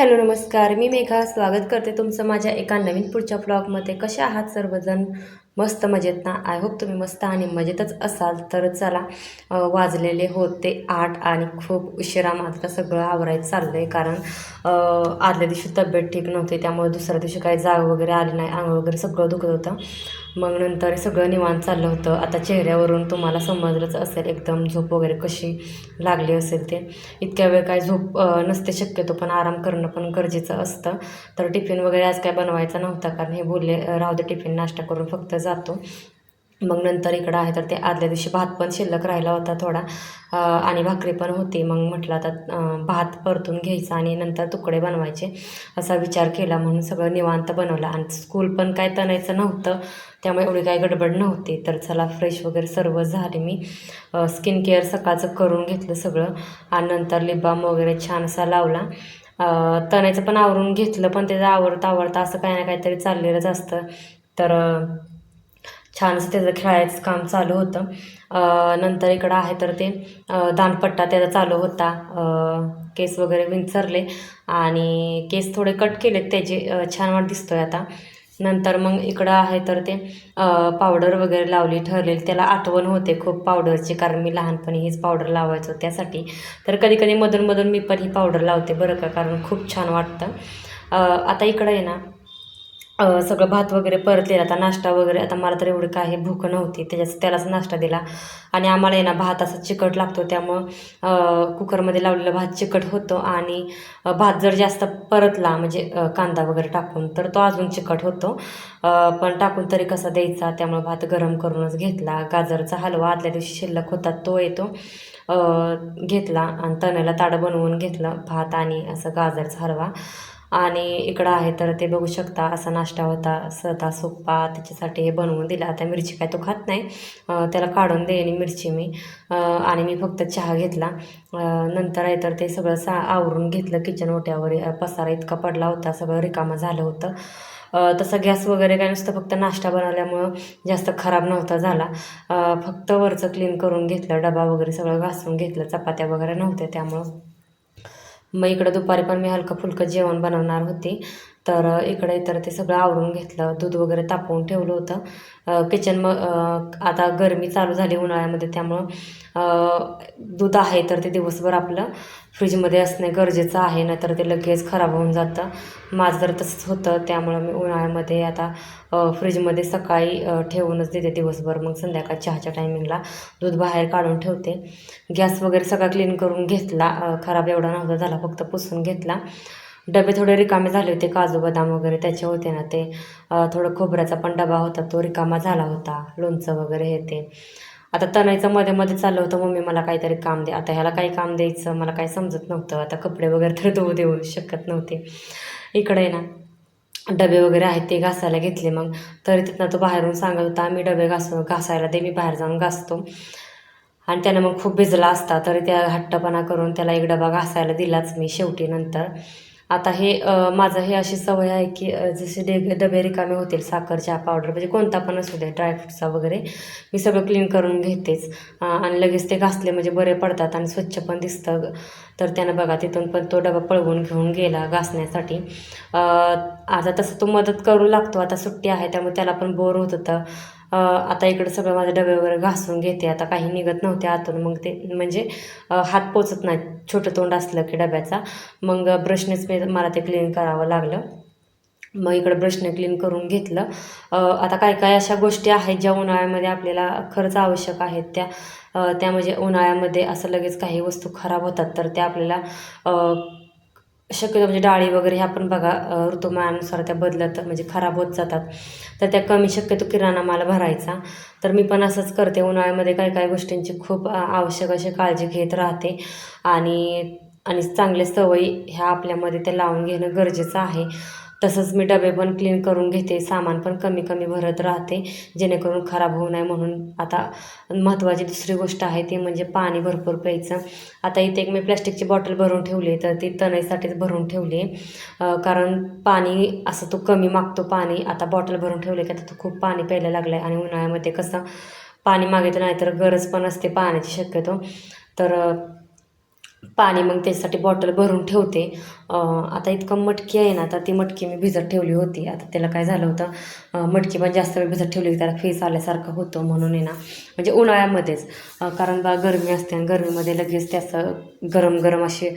Hello नमस्कार. मी मेघा. स्वागत करते तुमचं माझ्या एका नवीन पुढच्या ब्लॉगमध्ये कसे आहात सर्वजण? मस्त मजेत ना? आय होप तुम्ही मस्त आणि मजेतच असाल. तर चला वाजलेले होते आठ आणि खूप उशिरा मात्र सगळं आवरायचं चाललं आहे कारण आदल्या दिवशी तब्येत ठीक नव्हती. त्यामुळे दुसऱ्या दिवशी काही जाग वगैरे आली नाही. अंग वगैरे सगळं दुखत होतं. मग नंतर सगळं निवांत चाललं होतं. आता चेहऱ्यावरून तुम्हाला समजलंच असेल एकदम झोप वगैरे कशी लागली असेल ते. इतक्या वेळ काय झोप नसते शक्यतो पण आराम करणं पण गरजेचं असतं. तर टिफिन वगैरे आज काय बनवायचा नव्हता कारण हे बोलले राहू दे टिफिन नाश्ता करून फक्त जातो. मग नंतर इकडं आहे तर ते आदल्या दिवशी भात पण शिल्लक राहिला होता थोडा आणि भाकरी पण होती. मग म्हटलं आता भात परतून घ्यायचा आणि नंतर तुकडे बनवायचे असा विचार केला. म्हणून सगळं निवांत बनवलं. आणि स्कूल पण काय तणायचं नव्हतं त्यामुळे एवढी काही गडबड नव्हती. तर चला फ्रेश वगैरे सर्व झाले मी. स्किन केअर सकाळचं करून घेतलं सगळं. आणि नंतर लिबाम वगैरे छान असा लावला. तणायचं पण आवरून घेतलं पण त्याचं आवडतं आवडतं असं काही ना काहीतरी चाललेलंच असतं. तर छानसं त्याचं खेळायचं काम चालू होतं. नंतर इकडं आहे तर ते दानपट्टा त्याचा चालू होता. केस वगैरे विंचरले आणि केस थोडे कट केलेत त्याचे छान वाट दिसतोय आता. नंतर मग इकडं आहे तर ते पावडर वगैरे लावली ठरलेली. त्याला आठवण होते खूप पावडरची कारण मी लहानपणी हीच पावडर लावायचो त्यासाठी. तर कधी कधी मधून मधून मी पण ही पावडर लावते बरं का कारण खूप छान वाटतं. आता इकडं आहे ना सगळं भात वगैरे परतलेला आता नाश्ता वगैरे आता मला तर एवढी काही भूक नव्हती त्याच्याच त्यालाच नाश्ता दिला. आणि आम्हाला आहे ना भात असा चिकट लागतो त्यामुळं कुकरमध्ये लावलेला भात चिकट होतो आणि भात जर जास्त परतला म्हणजे कांदा वगैरे टाकून तर तो अजून चिकट होतो. पण टाकून तरी कसा द्यायचा त्यामुळे भात गरम करूनच घेतला. गाजरचा हलवा आदल्या दिवशी शिल्लक होता तो येतो. घेतला आणि तण्याला ताडं बनवून घेतलं भात आणि असं गाजरचा हलवा. आणि इकडं आहे तर ते बघू शकता असा नाश्ता होता सदा सोप्पा त्याच्यासाठी हे बनवून दिला. आता मिरची काय तो खात नाही. त्याला काढून देईन मिरची मी. आणि मी फक्त चहा घेतला. नंतर आहे तर ते सगळं सा आवरून घेतलं किचन ओट्यावर. पसारा इतका पडला होता सगळं रिकामं झालं होतं. तसं गॅस वगैरे काय नुसतं फक्त नाश्ता बनवल्यामुळं जास्त खराब नव्हता झाला. फक्त वरचं क्लीन करून घेतलं डबा वगैरे सगळं घासून घेतलं. चपात्या वगैरे नव्हत्या त्यामुळं. मग इकडं दुपारी पण मी हलकं फुलकं जेवण बनवणार होते. तर इकडे तर ते सगळं आवरून घेतलं. दूध वगैरे तापवून ठेवलं होतं. किचन मग आता गरमी चालू झाली उन्हाळ्यामध्ये त्यामुळं दूध आहे तर ते दिवसभर आपलं फ्रीजमध्ये असणे गरजेचं आहे नाहीतर ते लगेच खराब होऊन जातं. माझं तर तसंच होतं त्यामुळं मी उन्हाळ्यामध्ये आता फ्रीजमध्ये सकाळी ठेवूनच देते दिवसभर. मग संध्याकाळ चहाच्या टायमिंगला दूध बाहेर काढून ठेवते. गॅस वगैरे सगळा क्लीन करून घेतला. खराब एवढा नव्हता झाला फक्त पुसून घेतला. डबे थोडे रिकामे झाले होते काजू बदाम वगैरे त्याचे होते ना ते. थोडं खोबऱ्याचा पण डबा होता तो रिकामा झाला होता लोणचं वगैरे हे ते. आता तणायचं मध्ये मध्ये चाललं होतं मम्मी मला काहीतरी काम दे. आता ह्याला काही काम द्यायचं मला काही समजत नव्हतं. आता कपडे वगैरे तर धुवू देऊ शकत नव्हते. इकडे ना डबे वगैरे आहेत ते घासायला घेतले मग. तरी तिथनं तो बाहेरून सांगत होता आम्ही डबे घासू घासायला दे मी बाहेर जाऊन घासतो. आणि त्यानं मग खूप भिजला असता तरी त्या हट्टपणा करून त्याला एक डबा घासायला दिलाच मी शेवटी नंतर. आता हे माझं हे अशी सवय आहे की जसे डे डबे रिकामे होतील साखर चहा पावडर म्हणजे कोणता पण असू दे ड्रायफ्रूटचा वगैरे मी सगळं क्लीन करून घेतेच. आणि लगेच ते घासले म्हणजे बरे पडतात आणि स्वच्छ पण दिसतं. तर त्यानं बघा तिथून पण तो डबा पळवून घेऊन गेला घासण्यासाठी. आता तसं तो मदत करू लागतो आता सुट्टी आहे त्यामुळे त्याला पण बोर होत होतं. आता इकडं सगळं माझे डबे वगैरे घासून घेते. आता काही निघत नव्हते आतून. मग ते म्हणजे हात पोचत नाही छोटं तोंड असलं की डब्याचा. मग ब्रशनेच मी मला ते क्लीन करावं लागलं. मग इकडं ब्रशने क्लीन करून घेतलं. आता काय काय अशा गोष्टी आहेत ज्या उन्हाळ्यामध्ये आपल्याला खरंच आवश्यक आहेत त्या. त्या म्हणजे उन्हाळ्यामध्ये असं लगेच काही वस्तू खराब होतात तर त्या आपल्याला शक्यतो म्हणजे डाळी वगैरे ह्या पण बघा ऋतुमानानुसार त्या बदलत म्हणजे खराब होत जातात. तर त्या कमी शक्यतो किराणा माल भरायचा. तर मी पण असंच करते. उन्हाळ्यामध्ये काही काही गोष्टींची खूप आवश्यक अशी काळजी घेत राहते. आणि आणि चांगल्या सवयी ह्या आपल्यामध्ये त्या लावून घेणं गरजेचं आहे. तसंच मी डबे पण क्लीन करून घेते सामान पण कमी कमी भरत राहते जेणेकरून खराब होऊ नये म्हणून. आता महत्त्वाची दुसरी गोष्ट आहे ती म्हणजे पाणी भरपूर प्यायचं. आता इथे एक मी प्लॅस्टिकची बॉटल भरून ठेवली तर ती तणाईसाठीच भरून ठेवली आहे. कारण पाणी असं तो कमी मागतो पाणी आता बॉटल भरून ठेवली की आता तो खूप पाणी प्यायला लागलं आहे आणि उन्हाळ्यामध्ये कसं पाणी मागितलं नाही तर गरज पण असते पाण्याची शक्यतो. तर पाणी मग त्याच्यासाठी बॉटल भरून ठेवते. आता इतकं मटकी आहे ना आता ती मटकी मी भिजत ठेवली होती. आता त्याला काय झालं होतं मटकी पण जास्त वेळ भिजत ठेवली त्याला फेस आल्यासारखं होतं म्हणून आहे ना. म्हणजे उन्हाळ्यामध्येच. कारण बा गरमी असते आणि गरमीमध्ये लगेच त्याचं गरम गरम असे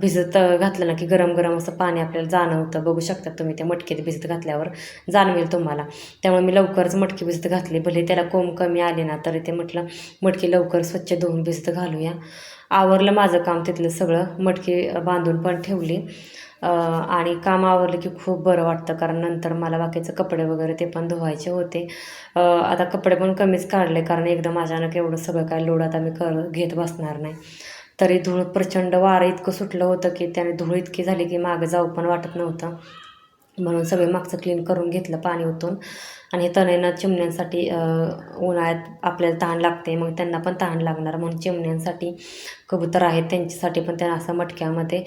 भिजत घातलं ना की गरम गरम असं पाणी आपल्याला जाणवतं. बघू शकता तुम्ही त्या मटकीत भिजत घातल्यावर. जाणवेल तुम्हाला. त्यामुळे मी लवकरच मटकी भिजत घातली. भले त्याला कोंब कमी आले ना तरी ते म्हटलं मटकी लवकर स्वच्छ धुवून भिजत घालूया. आवरलं माझं काम तिथलं सगळं मटकी बांधून पण ठेवली. आणि काम आवरलं की खूप बरं वाटतं कारण नंतर मला बाकीचं कपडे वगैरे ते पण धुवायचे होते. आता कपडे पण कमीच काढले कारण एकदम अचानक एवढं सगळं काय लोड आता मी कर घेत बसणार नाही. तरी धूळ प्रचंड वारं इतकं सुटलं होतं की त्याने धूळ इतकी झाली की मागं जाऊ पण वाटत नव्हतं. म्हणून सगळे मागचं क्लीन करून घेतलं पाणी ओतून. आणि हे तणेनं चिमण्यांसाठी उन्हाळ्यात आपल्याला तहान लागते. मग त्यांना पण तहान लागणार. म्हणून चिमण्यांसाठी कबूतर आहेत. त्यांच्यासाठी पण त्यांना असं मटक्यामध्ये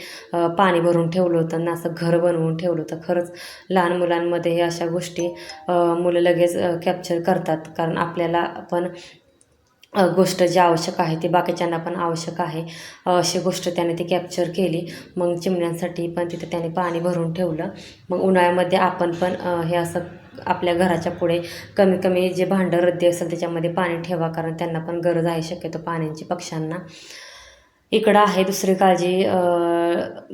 पाणी भरून ठेवलं होतं आणि असं घर बनवून ठेवलं होतं. खरंच लहान मुलांमध्ये हे अशा गोष्टी मुलं लगेच कॅप्चर करतात. कारण आपल्याला पण गोष्ट जी आवश्यक आहे ती बाकीच्यांना पण आवश्यक आहे. अशी गोष्ट त्याने ती कॅप्चर केली. मग चिमण्यांसाठी पण तिथे त्याने पाणी भरून ठेवलं. मग उन्हाळ्यामध्ये आपण पण हे असं आपल्या घराच्या पुढे कमी कमी जे भांडं रद्दी असेल त्याच्यामध्ये पाणी ठेवा. कारण त्यांना पण गरज आहे शक्यतो पाण्याची पक्ष्यांना. इकडं आहे दुसरी काळजी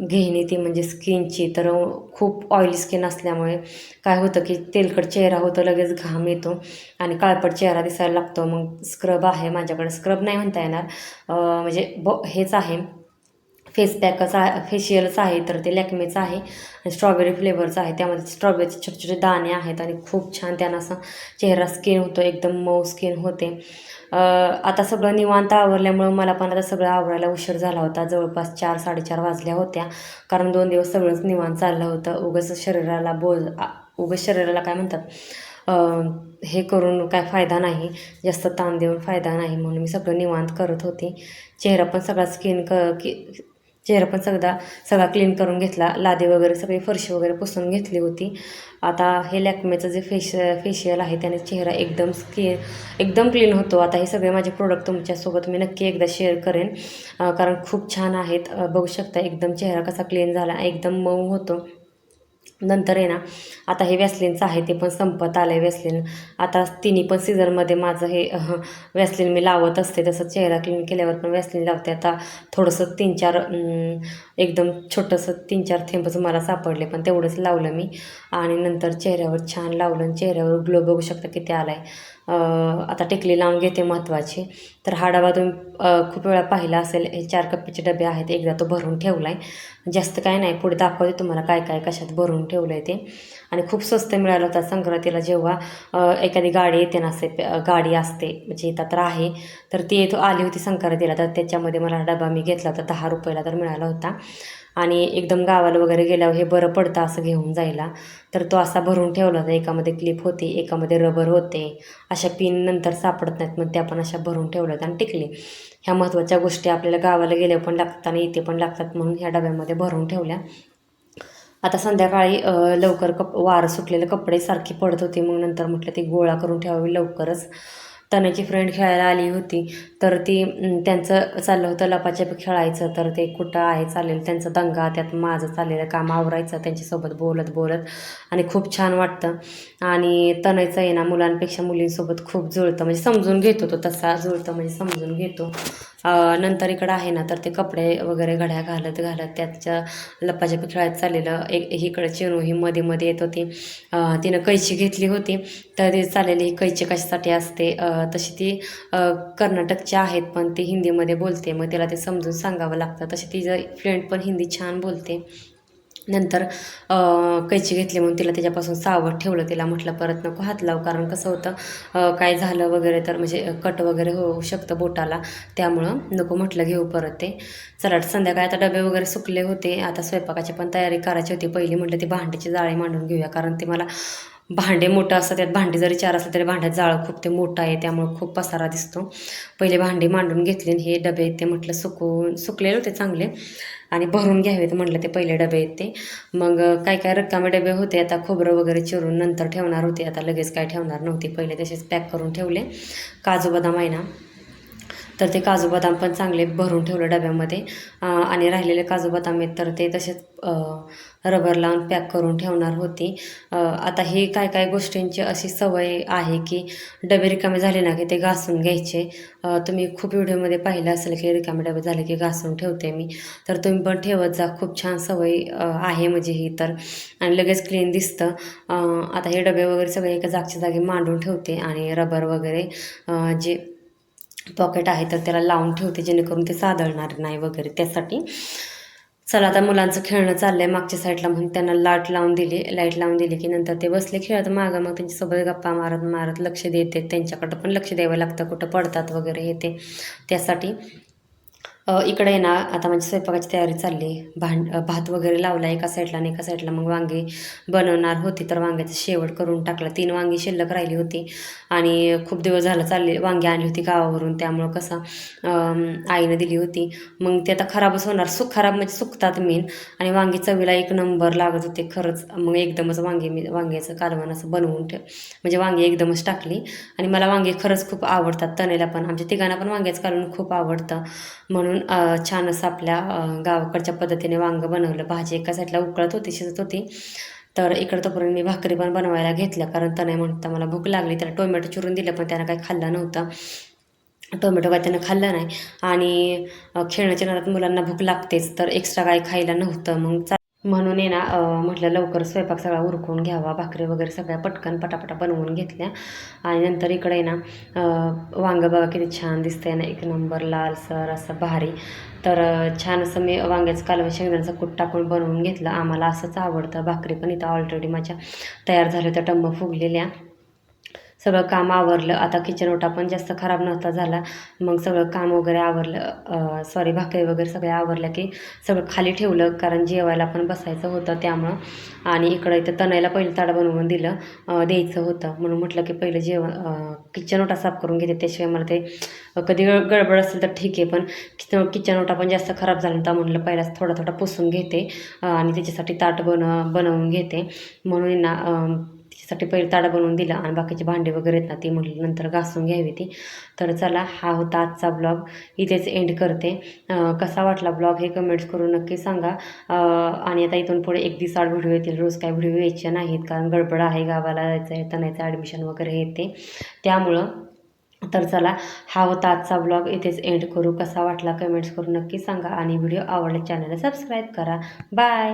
घेणे ती म्हणजे स्किनची. तर खूप ऑइली स्किन असल्यामुळे काय होतं की तेलकट चेहरा होतो लगेच घाम येतो आणि काळपट चेहरा दिसायला लागतो. मग स्क्रब आहे माझ्याकडे. स्क्रब नाही म्हणता येणार. म्हणजे ब हेच आहे. फेस पॅकच आहे फेशियलच आहे तर ते लॅकमेचं आहे आणि स्ट्रॉबेरी फ्लेवरचं आहे. त्यामध्ये स्ट्रॉबेरीचे छोटे छोटे दाणे आहेत आणि खूप छान त्यानं असं चेहरा स्किन होतो एकदम मऊ स्किन होते. आता सगळं निवांत आवरल्यामुळं मला पण आता सगळं आवरायला उशीर झाला होता. जवळपास चार साडेचार वाजल्या होत्या. कारण दोन दिवस सगळंच निवांत चाललं होतं. उगंच शरीराला बोज उगंच शरीराला काय म्हणतात? हे करून काय फायदा नाही. जास्त ताण देऊन फायदा नाही म्हणून मी सगळं निवांत करत होते. चेहरा पण सगळा स्किन क की चेहरा पण सगळा सगळा क्लीन करून घेतला. लादी वगैरे सगळी फरशी वगैरे पुसून घेतली होती. आता हे लॅक्मेचं जे फेश फेशियल आहे त्याने चेहरा एकदम स्किन एकदम क्लीन होतो. आता हे सगळे माझे प्रोडक्ट तुमच्यासोबत मी नक्की एकदा शेअर करेन. कारण खूप छान आहेत. बघू शकता एकदम चेहरा कसा क्लीन झाला एकदम मऊ होतो. नंतर आहे ना आता हे वॅसलिनचं आहे ते पण संपत आलं आहे वॅसलिन आता तिन्ही पण सीझनमध्ये माझं हे वॅसलिन मी लावत असते. तसं चेहरा क्लीन केल्यावर पण वॅसलिन लावते. आता थोडंसं तीन चार एकदम छोटंसं तीन चार थेंबच मला सापडले पण तेवढंच लावलं मी. आणि नंतर चेहऱ्यावर छान लावलं आणि चेहऱ्यावर ग्लो बघू शकता किती आला आहे आता टेकली लावून घेते महत्त्वाची तर हा डबा तुम्ही खूप वेळा पाहिला असेल हे चार कप्पेचे डबे आहेत एकदा तो भरून ठेवला आहे जास्त काय नाही पुढे दाखवते तुम्हाला काय काय कशात भरून ठेवलं आहे ते. आणि खूप स्वस्त मिळालं होता संक्रांतीला जेव्हा एखादी गाडी येते ना असे गाडी असते म्हणजे येतात तर आहे. तर ती येतो आली होती संक्रांतीला तर त्याच्यामध्ये मला डबा मी घेतला होता दहा रुपयाला तर मिळाला होता. आणि एकदम गावाला वगैरे गेल्यावर हे बरं पडतं असं घेऊन जायला. तर तो असा भरून ठेवला होता. एकामध्ये क्लिप होती एकामध्ये रबर होते. अशा पिन नंतर सापडत नाहीत मग त्या पण अशा भरून ठेवल्या होत्या आणि टिकली. ह्या महत्त्वाच्या गोष्टी आपल्याला गावाला गेल्यावर पण लागतात आणि इथे पण लागतात म्हणून ह्या डब्यामध्ये भरून ठेवल्या. आता संध्याकाळी लवकर कप वारं सुटलेले कपडे सारखे पडत होती. मग नंतर म्हटलं ती गोळा करून ठेवावी लवकरच. तनाची फ्रेंड खेळायला आली होती. तर ती त्यांचं चाललं होतं लपाछपी खेळायचं. तर ते कुठं आहे चालेल त्यांचं दंगा त्यात माझं चाललेलं काम आवरायचं त्यांच्यासोबत बोलत बोलत. आणि खूप छान वाटतं. आणि तनयचं आहे ना मुलांपेक्षा मुलींसोबत खूप जुळतं. म्हणजे समजून घेतो तो तसा जुळतं म्हणजे समजून घेतो. नंतर इकडं आहे ना तर ते कपडे वगैरे घड्या घालत घालत त्याच्या लपाछपी खेळायला चाललेलं. एक इकडं चिनू ही मध्ये मध्ये येत होती. तिनं कैची घेतली होती. तर ती चाललेली ही कैची कशासाठी असते? तशी ती कर्नाटकची आहेत पण ती हिंदीमध्ये बोलते. मग तिला ते समजून सांगावं लागतं. तशी तिचं फ्रेंड पण हिंदी छान बोलते. नंतर कैची घेतली म्हणून तिला त्याच्यापासून सावध ठेवलं. तिला म्हटलं परत नको हात लाव कारण कसं होतं काय झालं वगैरे तर म्हणजे कट वगैरे होऊ शकतं बोटाला. त्यामुळं नको म्हटलं घेऊ परत ते. चला संध्याकाळी आता डबे वगैरे सुकले होते. आता स्वयंपाकाची पण तयारी करायची होती. पहिली म्हटलं ती भांड्याची जाळी मांडून घेऊया कारण ते मला भांडे मोठं असतं त्यात भांडे जरी चार असलं तरी भांड्यात जाळं खूप ते मोठं आहे त्यामुळं खूप पसारा दिसतो. पहिले भांडे मांडून घेतले आणि हे डबे ते म्हटलं सुकवून सुकलेले होते चांगले आणि भरून घ्यावेत म्हटलं ते पहिले डबे आहेत ते. मग काय काय रक्कामे डबे होते आता खोबरं वगैरे चिरून नंतर ठेवणार होते आता लगेच काय ठेवणार नव्हते पहिले तसेच पॅक करून ठेवले. काजू बदाम आहे ना तर ते काजू बदाम पण चांगले भरून ठेवलं डब्यामध्ये. आणि राहिलेले काजू बदाम आहेत तर ते तसेच रबर लावून पॅक करून ठेवणार होती. आता ही काय काय गोष्टींची अशी सवय आहे की डबे रिकामे झाले ना की ते घासून घ्यायचे. तुम्ही खूप व्हिडिओमध्ये पाहिलं असेल की रिकामे डबे झाले की घासून ठेवते मी. तर तुम्ही पण ठेवत जा खूप छान सवय आहे म्हणजे ही तर. आणि लगेच क्लीन दिसतं. आता हे डबे वगैरे सगळे एका जागच्या जागी मांडून ठेवते आणि रबर वगैरे जे पॉकेट आहे तर त्याला लावून ठेवते जेणेकरून ते सादळणार नाही वगैरे. त्यासाठी चला आता मुलांचं खेळणं चाललंय मागच्या साईडला म्हणून त्यांना लाट लावून दिली लाइट लावून दिली की नंतर ते बसले खेळत. मागं मग त्यांच्यासोबत गप्पा मारत मारत लक्ष देते. त्यांच्याकडं पण लक्ष द्यावं लागतं कुठं पडतात वगैरे हे ते. त्यासाठी इकडे आहे ना आता माझी स्वयंपाकाची तयारी चालली भांड भात वगैरे लावला एका साईडला आणि एका साईडला मग वांगे बनवणार होती तर वांग्याचं शेवट करून टाकला. तीन वांगी शिल्लक राहिली होती आणि खूप दिवस झालं चालले वांगी आणली होती गावावरून. त्यामुळं कसं आईनं दिली होती. मग ते आता खराबच होणार. सुक खराब म्हणजे सुकतात मेन आणि वांगी चवीला एक नंबर लागत होते खरंच. मग एकदमच वांगे मी वांग्याचं कालवण असं बनवून ठेव म्हणजे वांगी एकदमच टाकली. आणि मला वांगे खरंच खूप आवडतात. तनेला पण. आमच्या तिघांना पण वांग्याचं कालवण खूप आवडतं. म्हणून म्हणून छान असं आपल्या गावाकडच्या पद्धतीने वांगं बनवलं. भाजी एका साईडला उकळत होती शिजत होती. तर इकडं तोपर्यंत मी भाकरी पण बनवायला घेतल्या कारण तनय म्हणता मला भूक लागली. त्याला टोमॅटो चिरून दिलं पण त्यानं काही खाल्लं नव्हतं. टोमॅटो काय त्यानं खाल्लं नाही. आणि खेळण्याच्या नादात मुलांना भूक लागतेच तर एक्स्ट्रा काय खायला नव्हतं. मग म्हणून आहे ना म्हटलं लवकर स्वयंपाक सगळा उरकून घ्यावा भाकरी वगैरे सगळ्या पटकन पटापटा बनवून घेतल्या. आणि नंतर इकडे आहे ना वांगं बघा किती छान दिसतंय ना एक नंबर लालसर असं भारी. तर छान असं मी वांग्याचं कालवण शेंगदाण्याचं कूट टाकून बनवून घेतलं. आम्हाला असंच आवडतं. भाकरी पण इथं ऑलरेडी माझ्या तयार झाल्या होत्या टंब फुगलेल्या. सगळं काम आवरलं. आता किचन ओटा पण जास्त खराब नव्हता झाला. मग सगळं काम वगैरे आवरलं. सॉरी भाकरी वगैरे सगळ्या आवरल्या की सगळं खाली ठेवलं. कारण जेवायला पण बसायचं होतं त्यामुळं. आणि इकडं इथं तणायला पहिलं ताडं बनवून दिलं. द्यायचं होतं. म्हणून म्हटलं की पहिलं जेवण किचन ओटा साफ करून घेते. त्याशिवाय मला ते कधी गडबड असेल तर ठीक आहे. पण किचन किचन ओटा पण जास्त खराब झाला होता म्हटलं पहिलाच थोडा थोडा पुसून घेते. आणि त्याच्यासाठी ताट बन बनवून घेते. म्हणून ना साठी त्याच्यासाठी पहिले ताडा बनवून दिला आणि बाकीचे भांडे वगैरे आहेत ना ती म्हटलं नंतर घासून घ्यावी ती. तर चला हा होता आजचा ब्लॉग इथेच एंड करते. कसा वाटला ब्लॉग हे कमेंट्स करून नक्की सांगा. आणि आता इथून पुढे एक दिवस आड व्हिडिओ येतील. रोज काय व्हिडिओ यायचे नाहीत कारण गडबड आहे गावाला जायचं आहे तनायचं ॲडमिशन वगैरे येते. त्यामुळं तर चला हा होता आजचा ब्लॉग इथेच एंड करू. कसा वाटला कमेंट्स करून नक्की सांगा. आणि व्हिडिओ आवडला चॅनलला सबस्क्राईब करा. बाय